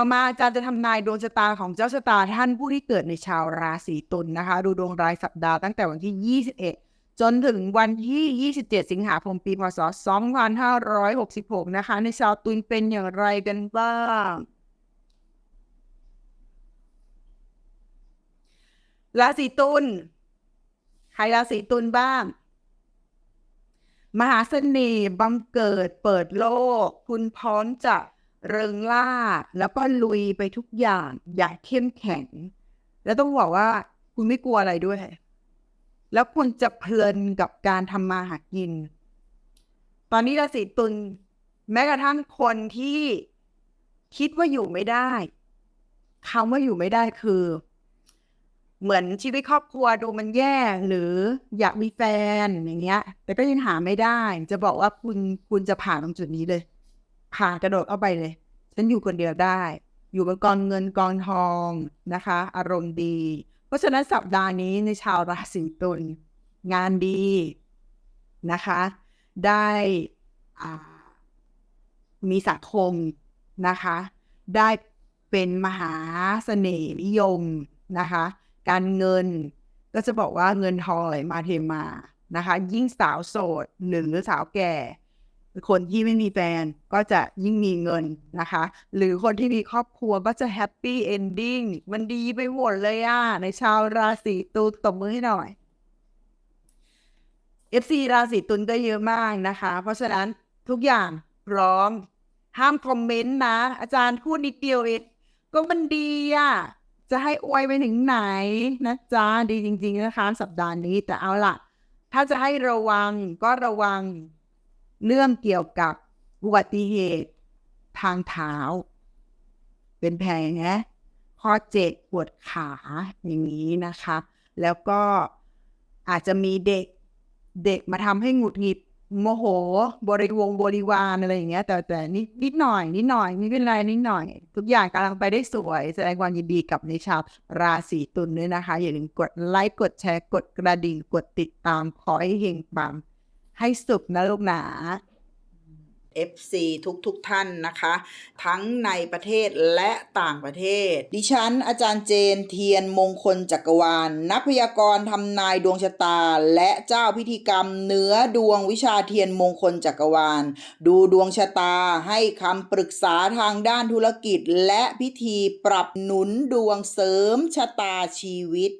ต่อมาอาจารย์จะทำนายดวงชะตาของเจ้าชะตาท่านผู้ที่เกิดในชาวราศีตุลนะคะ ดูดวงรายสัปดาห์ตั้งแต่วันที่ 21 จนถึงวันที่ 27 สิงหาคมปีพศ 2566 นะคะ ในชาวตุลเป็นอย่างไรกันบ้างราศีตุลใครราศีตุลบ้าง มหาเสน่ห์บังเกิดเปิดโลก คุณพร้อมจะ เริงล่าแล้วก็ลุยไปทุกอย่าง อย่าเข้มแข็ง แล้วต้องบอกว่าคุณไม่กลัวอะไรด้วย แล้วคุณจะเพลินกับการทำมาหากิน ตอนนี้ราศีตุลแม้กระทั่งคนที่คิดว่าอยู่ไม่ได้คำว่าอยู่ไม่ได้คือ เหมือนชีวิตครอบครัวดูมันแย่หรืออยากมีแฟนอย่างเงี้ย แต่ก็ยังหาไม่ได้ จะบอกว่าคุณคุณจะผ่านตรงจุดนี้เลย ผ่านกระโดดเข้าไปเลย ฉันอยู่คนเดียวได้ อยู่บนกองเงินกองทองนะคะ อารมณ์ดี เพราะฉะนั้นสัปดาห์นี้ในชาวราศีตุลงานดีนะคะ ได้มีสังคมนะคะ ได้เป็นมหาเสน่ห์นิยมนะคะ การเงินก็จะบอกว่าเงินทองไหลมาเทมานะคะ ยิ่งสาวโสดหรือสาวแก่ คนที่ไม่มีแฟนก็จะยิ่งมีเงินนะคะ หรือคนที่มีครอบครัวก็จะแฮปปี้เอนดิ้งมันดีไปหมดเลยอะในชาวราศีตุลตบมือให้หน่อย FC ราศีตุลก็เยอะมากนะคะ เพราะฉะนั้นทุกอย่างพร้อม ห้ามคอมเมนต์นะ อาจารย์พูดนิดเดียวเองก็มันดีอะจะให้อวยไปถึงไหนนะจ๊ะดีจริง ๆ นะคะ สัปดาห์นี้แต่เอาล่ะ ถ้าจะให้ระวังก็ระวัง เรื่องเกี่ยวกับอุบัติเหตุทางเท้า เป็นแผลนะข้อเจ็บปวดขาอย่างนี้นะคะ แล้วก็อาจจะมีเด็กเด็กมาทำให้หงุดหงิดโมโห บริวงบริวารอะไรอย่างเงี้ย แต่แต่นิดนิดหน่อย นิดหน่อยไม่เป็นไรนิดหน่อย ทุกอย่างกำลังไปได้สวย แสดงความยินดีกับในชาวราศีตุลด้วยนะคะ อย่าลืมกดไลค์กดแชร์กดกระดิ่งกดติดตามขอให้เฮงปัง ให้สุขนะลูกหนา FC ทุกทุกท่านนะคะ ทั้งในประเทศและต่างประเทศ ดิฉันอาจารย์เจนเทียนมงคลจักรวาลนักพยากรณ์ทำนายดวงชะตา และเจ้าพิธีกรรมเนื้อดวงวิชาเทียนมงคลจักรวาล ดูดวงชะตาให้คำปรึกษาทางด้านธุรกิจ และพิธีปรับหนุนดวงเสริมชะตาชีวิต